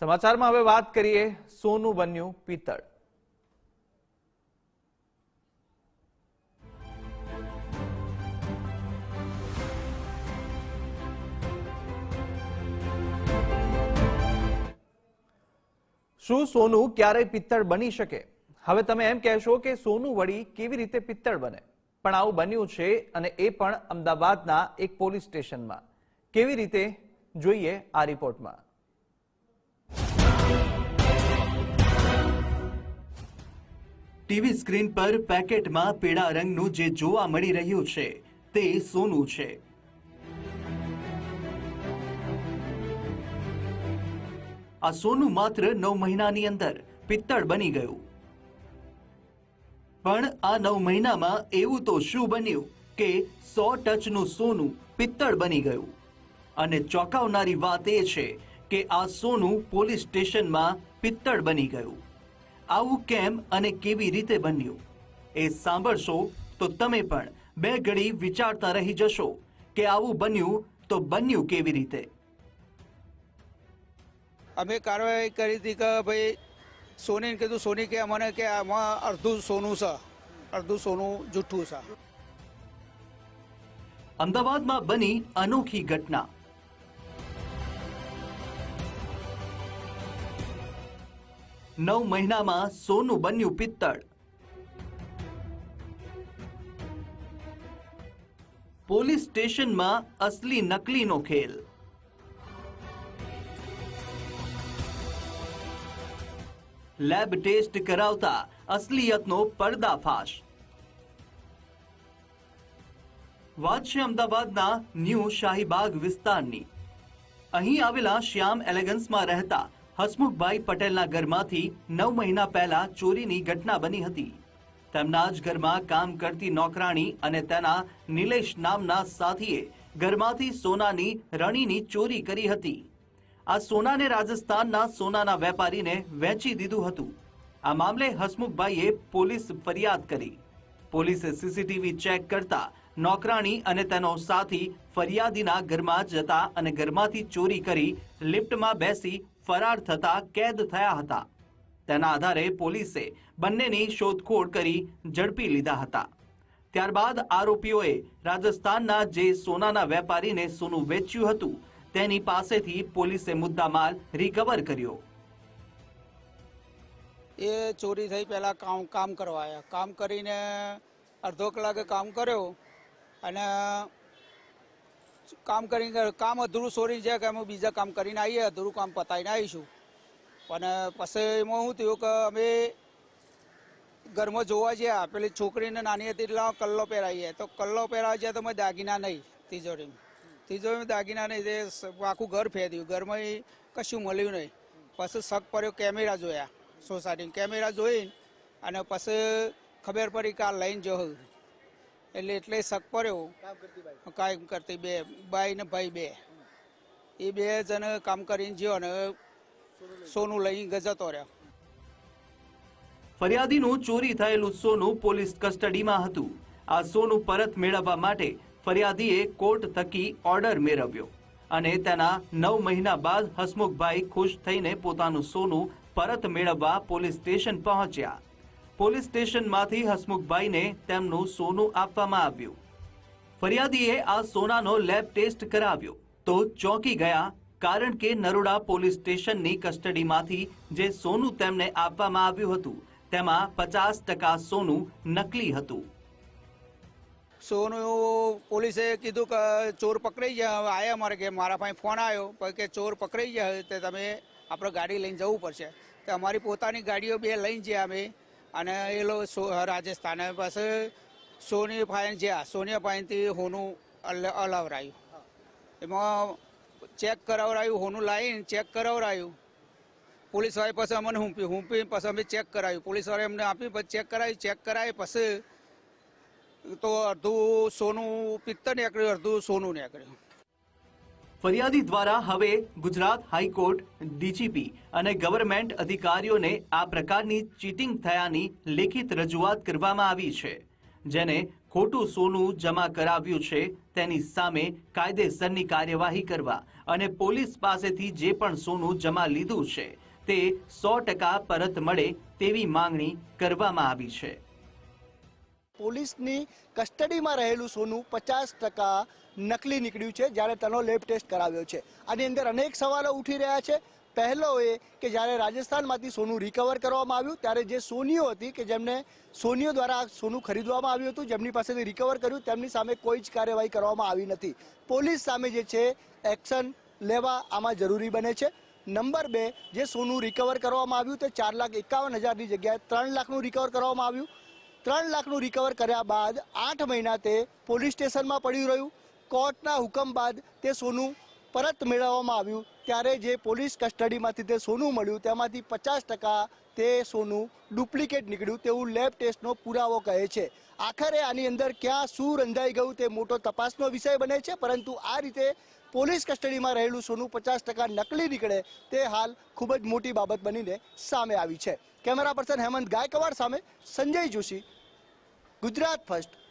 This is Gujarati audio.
સમાચારમાં હવે વાત કરીએ સોનું બન્યું પિત્તળ. શું સોનું ક્યારેય પિત્તળ બની શકે? હવે તમે એમ કહેશો કે સોનું વળી કેવી રીતે પિત્તળ બને? પણ આવું બન્યું છે અને એ પણ અમદાવાદના એક પોલીસ સ્ટેશનમાં. કેવી રીતે? જોઈએ આ રિપોર્ટમાં. ટીવી સ્ક્રીન પર પેકેટમાં પીળા રંગનું જે જોવા મળી રહ્યું છે, તે સોનું છે. આ સોનું માત્ર નવ મહિનાની અંદર પિત્તળ બની ગયું. પણ આ નવ મહિનામાં એવું તો શું બન્યું કે સો ટચનું સોનું પિત્તળ બની ગયું? અને ચોંકાવનારી વાત એ છે કે આ સોનું પોલીસ સ્ટેશનમાં પિત્તળ બની ગયું. આવું કેમ અને કેવી રીતે બન્યું? એ સાંભળશો તો તમે પણ બે ઘડી વિચારતા રહી જશો કે આવું બન્યું તો બન્યું કેવી રીતે? અમે કાર્યવાહી કરી હતી કે ભાઈ સોનીને કીધું સોની કે મને કે આમાં અડધું સોનું છે અડધું સોનું જૂઠું છે. અમદાવાદમાં બની અનોખી ઘટના. નવ મહિનામાં સોનું બન્યું પિત્તળ. પોલીસ સ્ટેશનમાં અસલી નકલીનો ખેલ. લેબ ટેસ્ટ કરાવતા અસલિયતનો પર્દાફાશ. વાત છે અમદાવાદના ન્યૂ શાહીબાગ વિસ્તારની. અહીં આવેલા શ્યામ એલેગન્સમાં રહેતા હસમુખભાઈ પટેલના ઘરમાંથી નવ મહિના પહેલા ચોરીની ઘટના બની હતી. તેમના જ ઘરમાં કામ કરતી નોકરાણી અને તેના નિલેશ નામના સાથીએ ઘરમાંથી સોનાની રણીની ચોરી કરી હતી. આ સોનાને રાજસ્થાનના સોનાના વેપારીને વેચી દીધું હતું. આ મામલે હસમુખભાઈએ પોલીસ ફરિયાદ કરી. પોલીસે સીસીટીવી ચેક કરતા નોકરાણી અને તેનો સાથી ફરિયાદીના ઘરમાં જતા અને ઘરમાંથી ચોરી કરી લિફ્ટમાં બેસી ફરાર થતા કેદ થયા હતા. તેના આધારે પોલીસે બંનેની શોધખોળ કરી ઝડપી લીધા હતા. ત્યારબાદ આરોપીઓએ રાજસ્થાનના જે સોનાના વેપારીને સોનું વેચ્યું હતું, તેની પાસેથી પોલીસે મુદ્દામાલ રિકવર કર્યો. એ ચોરી થઈ પહેલાં કામ કામ કરવા આવ્યા. કામ કરીને અડધો કલાકે કામ કર્યો. અને, કામ કરીને, કામ અધૂરું સોરી જાય કે અમે બીજા કામ કરીને આવીએ, અધૂરું કામ પતાવીને આવીશું. પણ પછી એમાં શું થયું કે અમે ઘરમાં જોવા ગયા પેલી છોકરીને નાની હતી એટલે કલ્લો પહેરાવીએ. તો કલ્લો પહેરાવા છે તો મેં દાગીના નહીં, તિજોરીમાં. તિજોરીમાં દાગીના નહીં તે આખું ઘર ફેર્યું ઘરમાં કશું મળ્યું નહીં. પછી શક પડ્યો કેમેરા જોયા. સોસાયટી કેમેરા જોઈ અને પછી ખબર પડી કે આ લઈને જો એટલે એટલે શક પડ્યો. કાંઈ કરતી બે, બાઈ ને ભાઈ બે. એ બે જણ કામ કરીને જ્યો અને સોનું લઈને જતો રહ્યો. ફરિયાદીનું ચોરી થયેલું સોનું પોલીસ કસ્ટડીમાં હતું. આ સોનું પરત મેળવવા માટે ફરિયાદીએ કોર્ટ થકી ઓર્ડર મેળવ્યો અને તેના નવ મહિના બાદ હસમુખભાઈ ખુશ થઈને પોતાનું સોનું પરત મેળવવા પોલીસ સ્ટેશન પહોંચ્યા. પોલીસ સ્ટેશનમાંથી હસમુખભાઈને તેમનું સોનું આપવામાં આવ્યું. ફરિયાદીએ આ સોનાનો લેબ ટેસ્ટ કરાવ્યો તો ચોંકી ગયા કારણ કે નરોડા પોલીસ સ્ટેશનની કસ્ટડીમાંથી જે સોનું તેમને આપવામાં આવ્યું હતું, તેમાં પચાસ ટકા સોનું નકલી હતું. સોનું પોલીસે કીધું કે ચોર પકડાઈ ગયા, હવે આવ્યા મારે કે મારા પાસે ફોન આવ્યો કે ચોર પકડાઈ ગયા તે તમે આપણે ગાડી લઈને જવું પડશે. તો અમારી પોતાની ગાડીઓ બે લઈને જઈએ અમે અને એ લોકો રાજસ્થાને પાસે સોની ફાઇન જ્યાં સોનિયા ફાઇનથી હોનું અલ, અલાવરાયું. એમાં ચેક કરાવરાયું, હોનું લાવીને ચેક કરાવરાયું. પોલીસવાળા પછી અમને હુંપી હુંપી પછી અમે ચેક કરાવ્યું પોલીસવાળા અમને આપી, પછી ચેક કરાવી ચેક કરાવી પછી તો અડધું સોનું પિત્તર નીકળ્યું, અડધું સોનું નીકળ્યું. ફરિયાદી દ્વારા હવે ગુજરાત હાઈકોર્ટ, ડીજીપી અને ગવર્મેન્ટ અધિકારીઓને આ પ્રકારની ચીટિંગ થયાની લેખિત રજૂઆત કરવામાં આવી છે, જેને ખોટું સોનું જમા કરાવ્યું છે તેની સામે કાયદેસરની કાર્યવાહી કરવા અને પોલીસ પાસેથી જે પણ સોનું જમા લીધું છે તે સો ટકા પરત મળે તેવી માંગણી કરવામાં આવી છે. પોલીસની કસ્ટડીમાં રહેલું સોનું પચાસ ટકા નકલી નીકળ્યું છે જ્યારે તેનો લેબ ટેસ્ટ કરાવ્યો છે. આની અંદર અનેક સવાલો ઉઠી રહ્યા છે. પહેલો એ કે જ્યારે રાજસ્થાનમાંથી સોનું રિકવર કરવામાં આવ્યું, ત્યારે જે સોનીઓ હતી કે જેમને સોનીઓ દ્વારા સોનું ખરીદવામાં આવ્યું હતું, જેમની પાસેથી રિકવર કર્યું, તેમની સામે કોઈ જ કાર્યવાહી કરવામાં આવી નથી. પોલીસ સામે જે છે, એક્શન લેવા આમાં જરૂરી બને છે. નંબર બે, જે સોનું રિકવર કરવામાં આવ્યું તે ચાર લાખ એકાવન હજારની જગ્યાએ ત્રણ લાખનું રિકવર કરવામાં આવ્યું. ત્રણ લાખનું રિકવર કર્યા બાદ આઠ મહિના તે પોલીસ સ્ટેશનમાં પડ્યું રહ્યું. કોર્ટના હુકમ બાદ તે સોનું પરત મેળવવામાં આવ્યું. ત્યારે જે પોલીસ કસ્ટડીમાંથી તે સોનું મળ્યું, તેમાંથી પચાસ ટકા તે સોનું ડુપ્લિકેટ નીકળ્યું તેવું લેબ ટેસ્ટનો પુરાવો કહે છે. આખરે આની અંદર ક્યાં શું રંધાઈ ગયું તે મોટો તપાસનો વિષય બને છે, પરંતુ આ રીતે પોલીસ કસ્ટડીમાં રહેલું સોનું પચાસ ટકા નકલી નીકળે તે હાલ ખૂબ જ મોટી બાબત બનીને સામે આવી છે. કેમેરા પર્સન હેમંત ગાયકવાડ સામે સંજય જોશી ગુજરાત ફર્સ્ટ